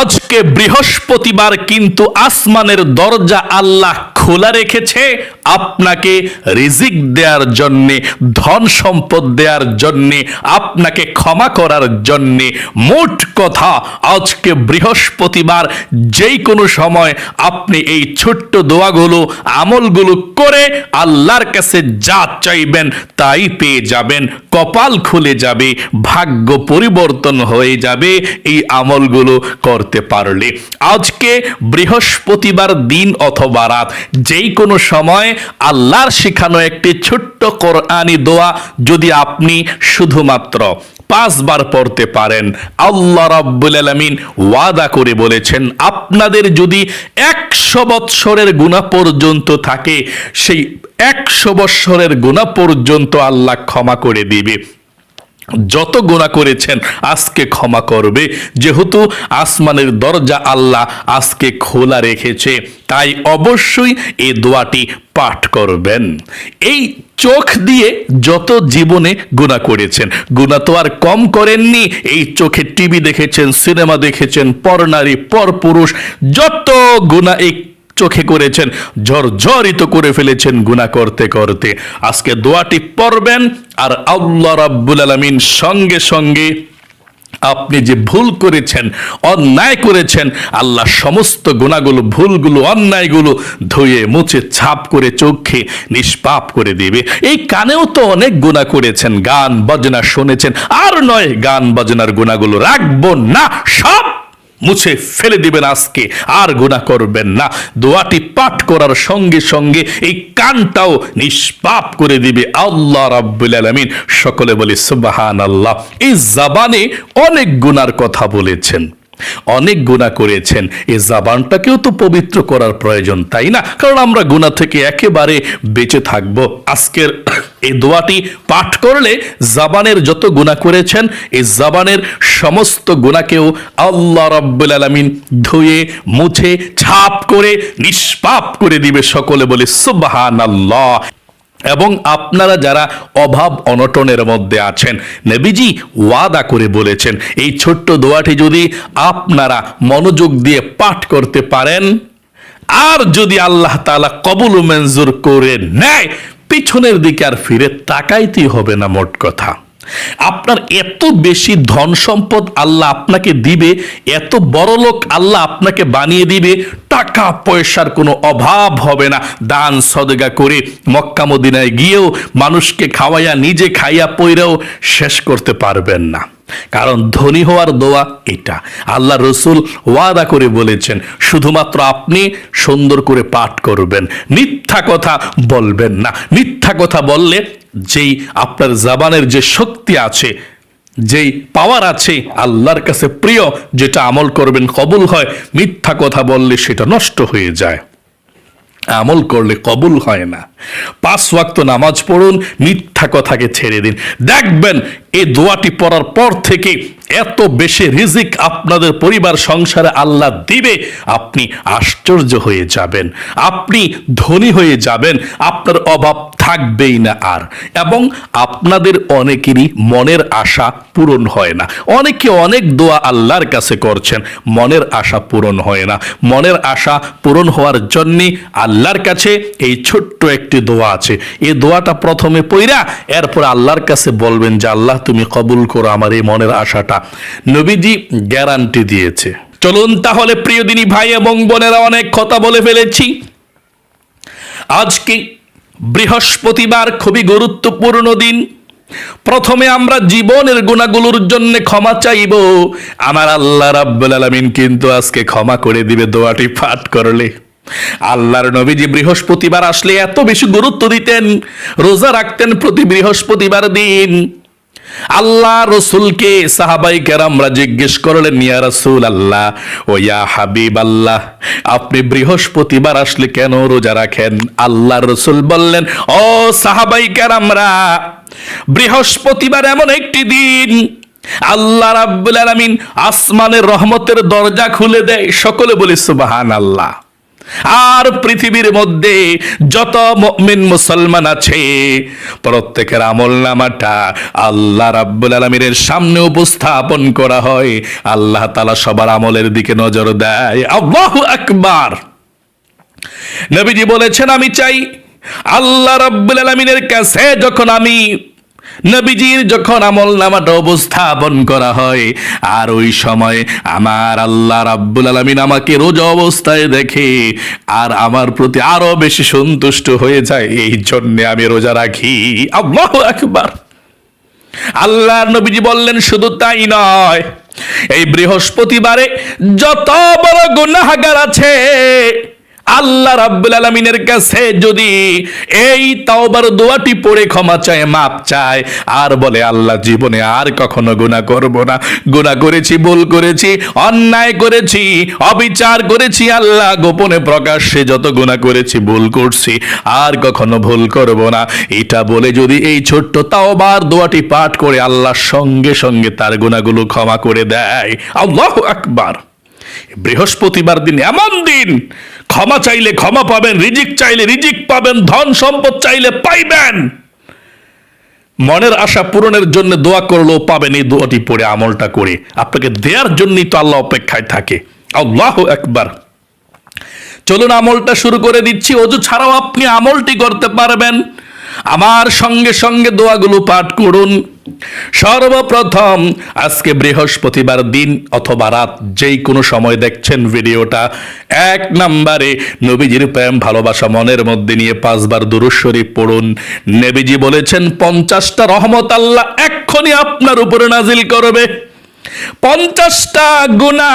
আজকে বৃহস্পতিবার কিন্তু আসমানের দরজা আল্লাহ খোলা রেখেছে। আপনাকে রিজিক দেওয়ার জন্যে, ধন সম্পদ দেওয়ার জন্যে, আপনাকে ক্ষমা করার জন্যে মোট কথা আজকে বৃহস্পতিবার যেই কোনো সময় আপনি এই ছোট্ট দোয়াগুলো, আমলগুলো করে আল্লাহর কাছে যা চাইবেন তাই পেয়ে যাবেন। কপাল খুলে যাবে, ভাগ্য পরিবর্তন হয়ে যাবে। এই আমলগুলো করতে পারলে আজকে বৃহস্পতিবার দিন অথবা রাত, যেই কোনো সময় আল্লাহর শেখানো একটি ছোট্ট কোরআনি দোয়া যদি আপনি শুধুমাত্র পাঁচবার পড়তে পারেন, আল্লাহ রাব্বুল আলামিন ওয়াদা করে বলেছেন, আপনাদের যদি একশো বৎসরের গুণা পর্যন্ত থাকে, সেই একশো বৎসরের গুণা পর্যন্ত আল্লাহ ক্ষমা করে দিবে। যত গুণা করেছেন, আজকে ক্ষমা করবে। যেহেতু আসমানের দরজা আল্লাহ আজকে খোলা রেখেছে, তাই অবশ্যই এই দোয়াটি পাঠ করবেন। এই চোখ দিয়ে যত জীবনে গুণা করেছেন গুণা তো আর কম করেননি, এই চোখে টিভি দেখেছেন, সিনেমা দেখেছেন, পর পরনারী পরপুরুষ যত গুণা এই চোখে করেছেন জর্জরিত করে ফেলেছেন গুনাহ করতে করতে। আজকে দোয়াটি পড়বেন, আর আল্লাহ রাব্বুল আলামিন সঙ্গে সঙ্গে আপনি যে ভুল করেছেন, অন্যায় করেছেন, আল্লাহ সমস্ত গুণাগুলো ভুলগুলো, অন্যায়গুলো ধুয়ে, মুছে, ছাপ করে চোখে নিষ্পাপ করে দেবে। এই কানেও তো অনেক গুণা করেছেন, গান, বাজনা শুনেছেন, আর নয় গান, বাজনার গুণাগুলো রাখব না, সব মুছে ফেলে দিবেন আজকে, আর গুণা করবেন না। দোয়াটি পাঠ করার সঙ্গে সঙ্গে এই কানটাও নিষ্পাপ করে দিবে আল্লাহ রাব্বুল আলমিন। সকলে বলি সুবাহান আল্লাহ এই জাবানে অনেক গুনার কথা বলেছেন। অনেক গুণা করেছেন। এই জাবানটাকেও তো পবিত্র করার প্রয়োজন, তাই না? কারণ আমরা গুণা থেকে একেবারে বেঁচে থাকব। আজকের এই দোয়াটি পাঠ করলে জাবানের যত গুণা করেছেন এই জাবানের সমস্ত গুণাকেও আল্লাহ রাব্বুল আলামিন ধুয়ে, মুছে, ছাপ করে, নিষ্পাপ করে দিবে সকলে বলে, সুবহানাল্লাহ। এবং আপনারা যারা অভাব অনটনের মধ্যে আছেন, নেবিজি ওয়াদা করে বলেছেন, এই ছোট্ট দোয়াটি যদি আপনারা মনোযোগ দিয়ে পাঠ করতে পারেন, আর যদি আল্লাহ তালা কবুল মঞ্জুর করে নেয়, পিছনের দিকে আর ফিরে তাকাইতেই হবে না মোট কথা। আপনার এত বেশি ধন সম্পদ আল্লাহ আপনাকে দিবে, এত বড় লোক আল্লাহ আপনাকে বানিয়ে দিবে, টাকা পয়সার কোনো অভাব হবে না। দান, সদগা করে মক্কা মদিনায় গিয়েও মানুষকে খাওয়াইয়া নিজে খাইয়া পইরাও শেষ করতে পারবেন না। কারণ ধনী হওয়ার দোয়া এটা। আল্লাহ রসুল ওয়াদা করে বলেছেন, শুধুমাত্র আপনি সুন্দর করে পাঠ করবেন। মিথ্যা কথা বলবেন না। মিথ্যা কথা বললে যেই আপনার জাবানের যে শক্তি আছে, যেই পাওয়ার আছে, আল্লাহর কাছে প্রিয়, যেটা আমল করবেন, কবুল হয়, মিথ্যা কথা বললে সেটা নষ্ট হয়ে যায়। আমল করলে কবুল হয় না। পাঁচ ওয়াক্ত নামাজ পড়ুন, মিথ্যা কথাকে ছেড়ে দিন। দেখবেন, এই দোয়াটি পড়ার পর থেকে এত বেশি রিজিক আপনাদের পরিবার সংসারে আল্লাহ দিবে, আপনি আশ্চর্য হয়ে যাবেন। আপনি ধনী হয়ে যাবেন, আপনার অভাব থাকবেই না আর। এবং আপনাদের অনেকেরই মনের আশা পূরণ হয় না। অনেকে অনেক দোয়া আল্লাহর কাছে করছেন, মনের আশা পূরণ হয় না। মনের আশা পূরণ হওয়ার জন্যে আল্লাহর কাছে এই ছোট্ট একটি দোয়া আছে। এই দোয়াটা প্রথমে পইরা, এরপর আল্লাহর কাছে বলবেন যে, আল্লাহ, তুমি কবুল করো আমার এই মনের আশাটা। নবীজি গ্যারান্টি দিয়েছে। চলুন তাহলে প্রিয় দিনী ভাই এবং বোনেরা অনেক কথা বলে ফেলেছি। আজকে বৃহস্পতিবার খুবই গুরুত্বপূর্ণ দিন। প্রথমে আমরা জীবনের গুণাগুলোর জন্য ক্ষমা চাইব। আমার আল্লাহ রাব্বুল আলামিন কিন্তু আজকে ক্ষমা করে দিবে, দোয়াটি পাঠ করলে। আল্লাহর নবীজি বৃহস্পতিবার আসলে এত বেশি গুরুত্ব দিতেন, রোজা রাখতেন প্রতি বৃহস্পতিবার দিন। আল্লাহ রসুলকে সাহাবাই কেরামরা জিজ্ঞেস করলেন, ইয়া রসুল আল্লাহ ও ইয়া হাবিব আল্লাহ আপনি বৃহস্পতিবার আসলে কেন রোজা রাখেন? আল্লাহ রসুল বললেন, ও সাহাবাই কেরামরা, বৃহস্পতিবার এমন একটি দিন, আল্লাহ রাব্বুল আলামিন আসমানের রহমতের দরজা খুলে দেয়। সকলে বলি সুবাহান আল্লাহ আর পৃথিবীর মধ্যে যত মুমিন মুসলমান আছে, প্রত্যেকের আমল নামাটা আল্লাহ রাব্বুল আলমীর সামনে উপস্থাপন করা হয়। আল্লাহ তালা সবার আমলের দিকে নজর দেয়। আল্লাহু আকবার। নবীজি বলেছেন, আমি চাই আল্লাহ রাব্বুল আলমিনের কাছে যখন আমি নবীজির যখন আমল নামাটা উপস্থাপন করা হয়, আর ওই সময় আমার আল্লাহ রাব্বুল আলমিন আমাকে রোজ অবস্থায় দেখে, আর আমার প্রতি আরও বেশি সন্তুষ্ট হয়ে যায়, এই জন্যে আমি রোজা রাখি। আল্লাহ আকবার। আল্লাহর নবীজি বললেন, শুধু তাই নয়, এই বৃহস্পতিবারে যত বড় গুনাহগার আছে আল্লাহ রাব্বুল আলমিনের কাছে যদি এই তাওবার দোয়াটি পড়ে ক্ষমা চায় মাপ চায়, আর বলে, আল্লাহ জীবনে আর কখনো গুনাহ করব না। গুনাহ করেছি, ভুল করেছি, অন্যায় করেছি, অবিচার করেছি, আল্লাহ গোপনে প্রকাশ্যে যত গুনাহ করেছি, ভুল করছি, আর কখনো ভুল করব না। এটা বলে যদি এই ছোট্ট তাওবার দোয়াটি পাঠ করে আল্লাহ সঙ্গে সঙ্গে তার গুনাহগুলো ক্ষমা করে দেয়। আল্লাহু আকবার। বৃহস্পতিবার দিন এমন দিন, ক্ষমা চাইলে ক্ষমা পাবেন, রিজিক চাইলে রিজিক পাবেন, ধন সম্পদ চাইলে পাইবেন। মনের আশা পূরণের জন্য দোয়া করলেও পাবেন এই দোয়াটি পড়ে, আমলটা করে। আপনাকে দেওয়ার জন্যই তো আল্লাহ অপেক্ষায় থাকে। আল্লাহ একবার চলুন, আমলটা শুরু করে দিচ্ছি। অজু ছাড়াও আপনি আমলটি করতে পারবেন। আমার সঙ্গে সঙ্গে দোয়াগুলো পাঠ করুন। সর্বপ্রথম আজকে বৃহস্পতিবার দিন অথবা রাত, যেই কোনো সময় দেখছেন ভিডিওটা, এক নম্বরে নবীজির প্রেম, ভালোবাসা মনের মধ্যে নিয়ে পাঁচবার দুরুজ শরীফ পড়ুন। নবীজি বলেছেন, পঞ্চাশটা রহমত আল্লাহ এক্ষুনি আপনার উপরে নাজিল করবে। পঞ্চাশটা গুণা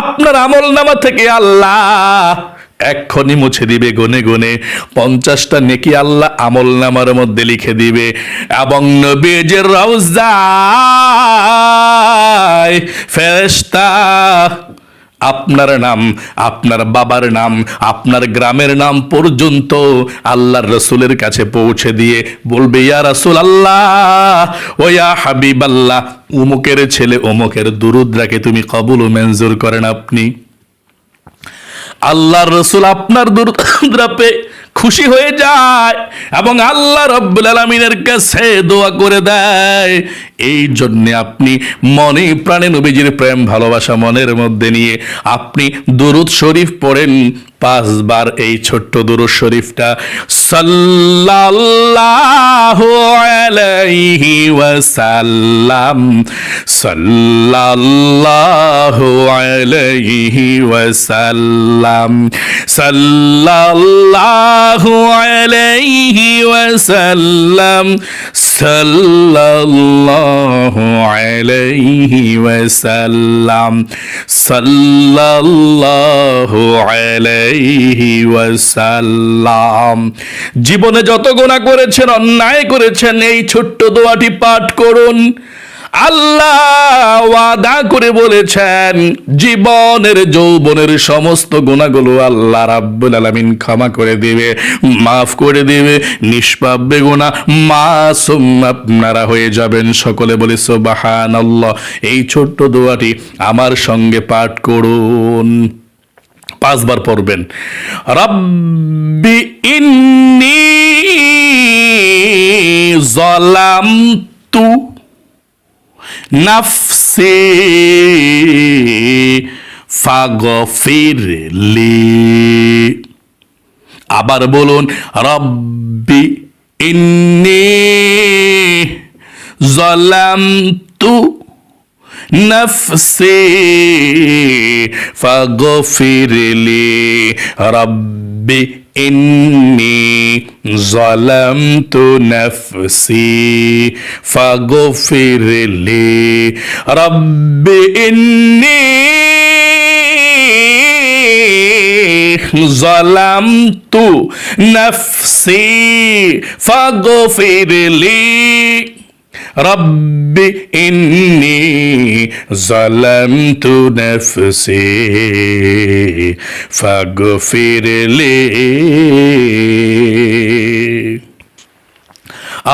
আপনার আমল নামা থেকে আল্লাহ এক্ষুনি মুছে দিবে গুনে গুনে। পঞ্চাশটা নেকি আল্লাহ আমল নামার মধ্যে লিখে দিবে। এবং নবীজের রওজায় ফেরেশতা, আপনার নাম, আপনার বাবার নাম, আপনার গ্রামের নাম পর্যন্ত আল্লাহর রসুলের কাছে পৌঁছে দিয়ে বলবে, ইয়া রসুল আল্লাহ ও ইয়া হাবিব আল্লাহ উমুকের ছেলে উমুকের দুরুদ্রাকে তুমি কবুল ও মঞ্জুর করেন আপনি। আল্লাহর রসুল আপনার দুর্দ্রাপে খুশি হয়ে যায় এবং আল্লাহ রব্বুল আলমিনের কাছে দোয়া করে দেয়। এই জন্যে আপনি মনে প্রাণে নবীজির প্রেম ভালোবাসা মনের মধ্যে নিয়ে আপনি দুরুদ শরীফ পড়েন পাঁচবার এই ছোট্ট দুরুদ শরীফটা সাল্লাল্লাহু আলাইহি ওয়াসাল্লাম সাল্লাল্লাহু আলাইহি ওয়াসাল্লাম ওয়াসাল্লাম ওয়াসাল্লাম। জীবনে যত গোনা করেছেন, অন্যায় করেছেন, এই ছোট্ট দোয়াটি পাঠ করুন। আল্লাহ ওয়াদা করে বলেছেন, জীবনের, যৌবনের সমস্ত গুণাগুলো আল্লাহ রাব্বুল ক্ষমা করে দিবে, মাফ করে দিবে। নিষ্পাপ বেগুনা মাসুম আপনারা হয়ে যাবেন। সকলে বলে, সুবহানাল্লাহ। এই ছোট্ট দোয়াটি আমার সঙ্গে পাঠ করুন। পাঁচবার পড়বেন। রব্বি ইন্নি জলামতু নাফসি ফাগফিরলি আবার বলুন রব্বি ইন্নি জলামতু نفسي فاغفر لي ربي إني ظلمت نفسي فاغفر لي ربي إني ظلمت نفسي فاغفر لي رب إني ظلمت نفسي فاغفر لي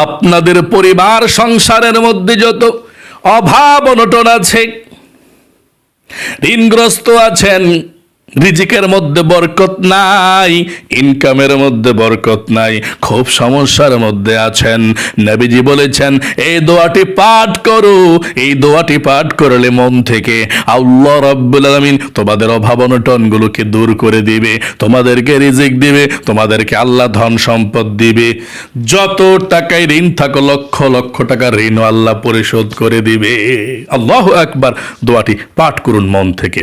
আপনাদের পরিবার সংসারের মধ্যে যত অভাব অনটন আছে ঋণগ্রস্ত আছেন রিজিকের মধ্যে বরকত নাই ইনকামের মধ্যে বরকত নাই, খুব সমস্যার মধ্যে আছেন। নবীজি বলেছেন এই দোয়াটি পাঠ করো, এই দোয়াটি পাঠ করলে মন থেকে আল্লাহ রাব্বুল আলামিন তোমাদের অভাব অনটনগুলোকে দূর করে দিবে, তোমাদেরকে রিজিক দিবে, তোমাদেরকে আল্লাহ ধন সম্পদ দিবে। যত টাকায় ঋণ থাকো, লক্ষ লক্ষ টাকা ঋণ আল্লাহ পরিশোধ করে দিবে। আল্লাহ একবার দোয়াটি পাঠ করুন মন থেকে।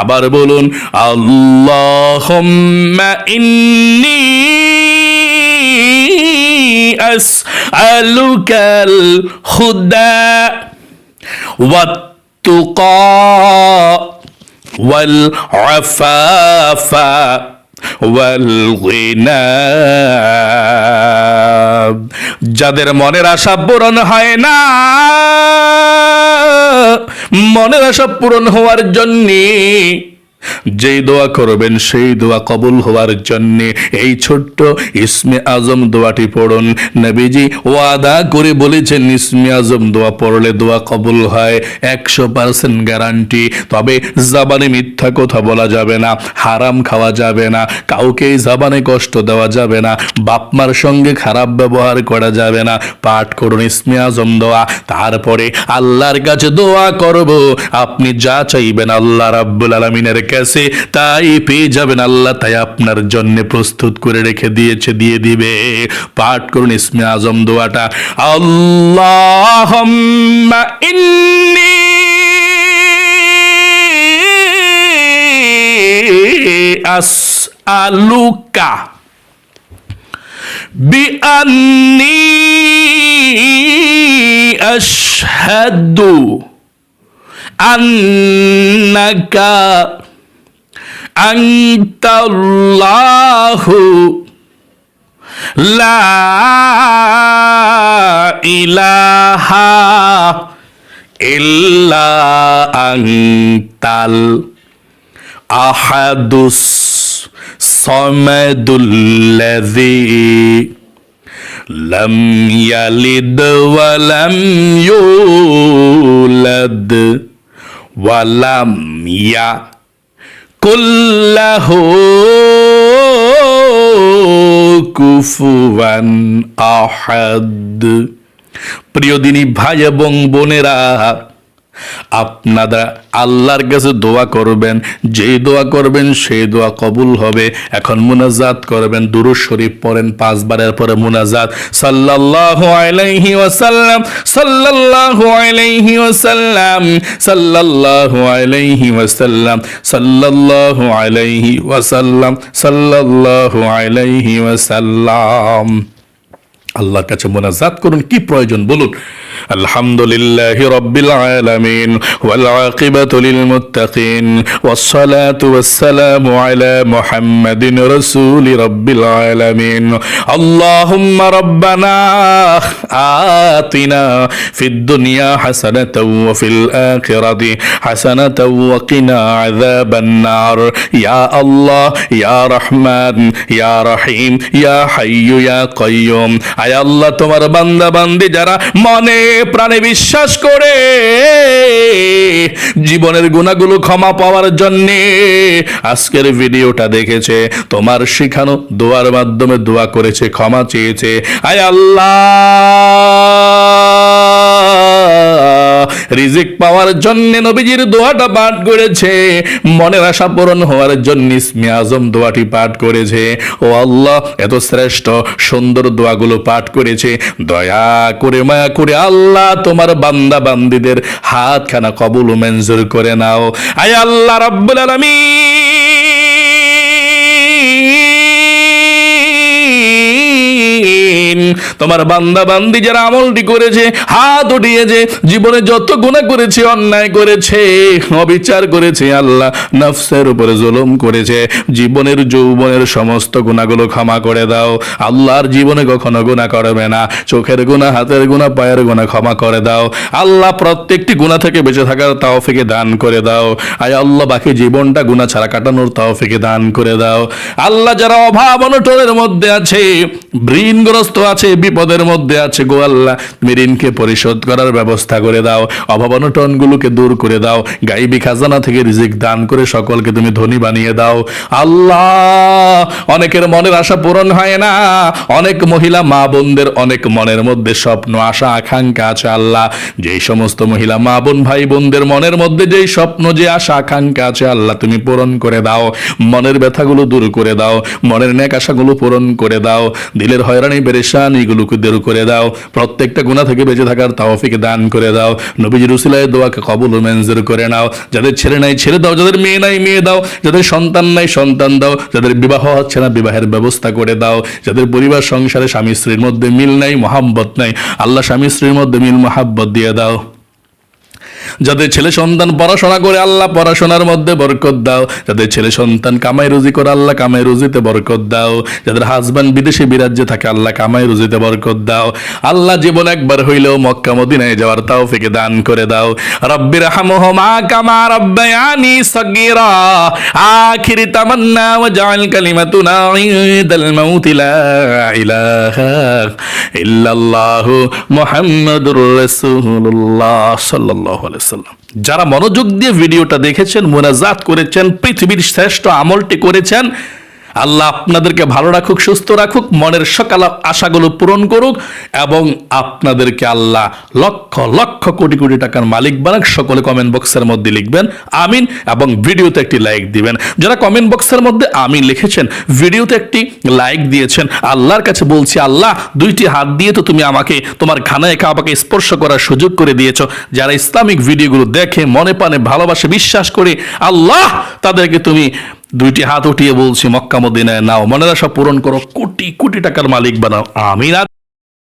আবার বলুন আল্লাহ ইন্নি আসআলুকাল হুদা ওয়াত ওয়াল আফাফা যাদের মনের আশা পূরণ হয় না মনের আশা পূরণ হওয়ার জন্যে যেই দোয়া করবেন, সেই দোয়া কবুল হওয়ার জন্য এই ছোট্ট ইসমে আজম দোয়াটি পড়ুন। নবীজি ওয়াদা করে বলেছেন, ইসমে আজম দোয়া পড়লে দোয়া কবুল হয়, একশো পার্সেন্ট গ্যারান্টি। তবে জাবানে মিথ্যা কথা বলা যাবে না, হারাম খাওয়া যাবে না, কাউকে জাবানে কষ্ট দেওয়া যাবে না, বাপমার সঙ্গে খারাপ ব্যবহার করা যাবে না। পাঠ করুন ইসমে আজম দোয়া, তারপরে আল্লাহর কাছে দোয়া করব। আপনি যা চাইবেন আল্লাহ রাব্বুল আলমিনের কাছে তাই পেয়ে যাবেন আল্লাহ তাই আপনার জন্য প্রস্তুত করে রেখে দিয়েছে দিয়ে দিবে পাঠ করুন ইসমে আজম দোয়াটা আল্লাহ ইন্নি আসআলুকা بأني أشهد أنك أنت الله لا إله إلا أنت الأحد الصمد الذي لم يلد ولم يولد ولم يكن له কুফুয়ান আহাদ। প্রিয় দিনী ভাই এবং বোনেরা আপনারা আল্লাহর কাছে দোয়া করবেন, যেই দোয়া করবেন সেই দোয়া কবুল হবে। এখন মুনাজাত করবেন, দুরুদ শরীফ পড়েন, পাঁচবারের পরে মুনাজাত। সাল্লাল্লাহু আলাইহি ওয়াসাল্লাম, সাল্লাল্লাহু আলাইহি ওয়াসাল্লাম, সাল্লাল্লাহু আলাইহি ওয়াসাল্লাম, সাল্লাল্লাহু আলাইহি ওয়াসাল্লাম, সাল্লাল্লাহু আলাইহি ওয়াসাল্লাম। আল্লাহর কাছে মোনাজাত করুন, কি প্রয়োজন বলুন। আলহামদুলিল্লাহ রব্বিল আলামিন ওয়াল আকিবাতু লিল মুত্তাকিন ওয়াস সালাতু ওয়াস সালামু আলা মুহাম্মাদিন রাসূলি রব্বিল আলামিন আল্লাহুম্মা রাব্বানা আতিনা ফিদ দুনিয়া হাসানাতাও ওয়া ফিল আখিরাতি হাসানাতাও ওয়া কিনা আযাবান নার ইয়া আল্লাহ ইয়া রহমান ইয়া রহিম ইয়া হাইয়্যু ইয়া কাইয়্যুম আয় আল্লাহ তোমার বান্দা বান্দি যারা মনে প্রাণে বিশ্বাস করে জীবনের গুণাগুলো ক্ষমা পাওয়ার জন্য আজকের ভিডিওটা দেখেছে, তোমার শিখানো দোয়ার মাধ্যমে দোয়া করেছে, ক্ষমা চেয়েছে। আয় আল্লাহ! রিজিক পাওয়ার জন্য নবীজির দোয়াটা পাঠ করেছে। মনের আশা পূরণ হওয়ার জন্য ইসমে আজম দোয়াটি পাঠ করেছে। ও আল্লাহ, এত শ্রেষ্ঠ, সুন্দর দোয়াগুলো পাঠ করেছে। দয়া করে, মায়া করে আল্লাহ তোমার বান্দা বান্দিদের হাতখানা কবুল মঞ্জুর করে নাও। আয় আল্লাহ রাব্বুল আলামিন। তোমার বান্দা বান্দি যারা আমলটি করেছে, হাত উঠিয়েছে, জীবনে যত গুণা করেছে, অন্যায় করেছে, অবিচার করেছে, আল্লাহ নফসের উপরে জুলুম করেছে। জীবনের যৌবনের সমস্ত গুণাগুলো ক্ষমা করে দাও। আল্লাহর জীবনে কখনো গুণা করবে না। চোখের গুণা হাতের গুণা পায়ের গুণা ক্ষমা করে দাও। আল্লাহ প্রত্যেকটি গুণা থেকে বেঁচে থাকার তাওফিকে দান করে দাও। আয় আল্লাহ, বাকি জীবনটা গুণা ছাড়া কাটানোর তাওফিকে দান করে দাও। আল্লাহ যারা অভাব অনটনের মধ্যে আছে, ঋণগ্রস্ত আছে, বিপদের মধ্যে আছে গো আল্লাহ। তুমি ঋণকে পরিশোধ করার ব্যবস্থা করে দাও, অভাব অনটনগুলোকে দূর করে দাও, গাইবি খাজানা থেকে রিজিক দান করে সকলকে তুমি ধনী বানিয়ে দাও। আল্লাহ, অনেকের মনের আশা পূরণ হয় না। অনেক মহিলা মা বোনদের অনেক মনের মধ্যে স্বপ্ন, আশা, আকাঙ্ক্ষা আছে আল্লাহ। যেই সমস্ত মহিলা মা বোন, ভাই বোনদের মনের মধ্যে যেই স্বপ্ন, যে আশা, আকাঙ্ক্ষা আছে আল্লাহ, তুমি পূরণ করে দাও। মনের ব্যথাগুলো দূর করে দাও, মনের ন্যাক আশাগুলো পূরণ করে দাও। দিলের হয়রানি বেরেশান এগুলোকে দূর করে দাও। প্রত্যেকটা গুণা থেকে বেঁচে থাকার তাওফিকে দান করে দাও। নবীজির রুসিলায় দোয়াকে কবুল মঞ্জুর করে নাও। যাদের ছেলে নাই ছেলে দাও। যাদের মেয়ে নাই, মেয়ে দাও। যাদের সন্তান নাই, সন্তান দাও। যাদের বিবাহ হচ্ছে না, বিবাহের ব্যবস্থা করে দাও। যাদের পরিবার, সংসারে স্বামী, স্ত্রীর মধ্যে মিল নাই, মহাব্বত নাই, আল্লাহ স্বামী, স্ত্রীর মধ্যে মিল, মহাব্বত দিয়ে দাও। যাদের ছেলে সন্তান পড়াশোনা করে, আল্লাহ পড়াশোনার মধ্যে বরকত দাও। যাদের ছেলে সন্তান কামাই রুজি করে, আল্লাহ কামাই রুজিতে বরকত দাও। যাদের হাজব্যান্ড বিদেশে বিরাজ্যে থাকে, আল্লাহ কামাই রুজিতে বরকত দাও। আল্লাহ জীবন একবার হইলেও মক্কা মদিনায় যাওয়ার তাও ফেকে দান করে দাও। রব্বির হামহুমা আখিরি ইল্লাল্লাহু মুহাম্মাদুর রাসূলুল্লাহ সাল্লাল্লাহু আলাইহি ওয়াসাল্লাম। যারা মনোযোগ দিয়ে ভিডিওটা দেখেছেন মোনাজাত করেছেন পৃথিবীর শ্রেষ্ঠ আমলটি করেছেন আল্লাহ আপনাদেরকে ভালো রাখুক, সুস্থ রাখুক, মনের সকাল আশাগুলো পূরণ করুক এবং আপনাদেরকে আল্লাহ লক্ষ লক্ষ কোটি কোটি টাকার মালিক বানাক। সকলে কমেন্ট বক্সের মধ্যে লিখবেন, আমিন এবং ভিডিওতে একটি লাইক দিবেন। যারা কমেন্ট বক্সের মধ্যে আমিন লিখেছেন, ভিডিওতে একটি লাইক দিয়েছেন, আল্লাহর কাছে বলছি, আল্লাহ, দুইটি হাত দিয়ে তো তুমি আমাকে, তোমার খানায় কাবাকে স্পর্শ করার সুযোগ করে দিয়েছ। যারা ইসলামিক ভিডিওগুলো দেখে, মনে প্রাণে ভালোবাসে, বিশ্বাস করে, আল্লাহ, তাদেরকে তুমি দুইটি হাত উঠিয়ে বলছি মক্কা নাও। মনে রাশা পূরণ করো। কোটি কোটি টাকার মালিক বানাও। আমিন।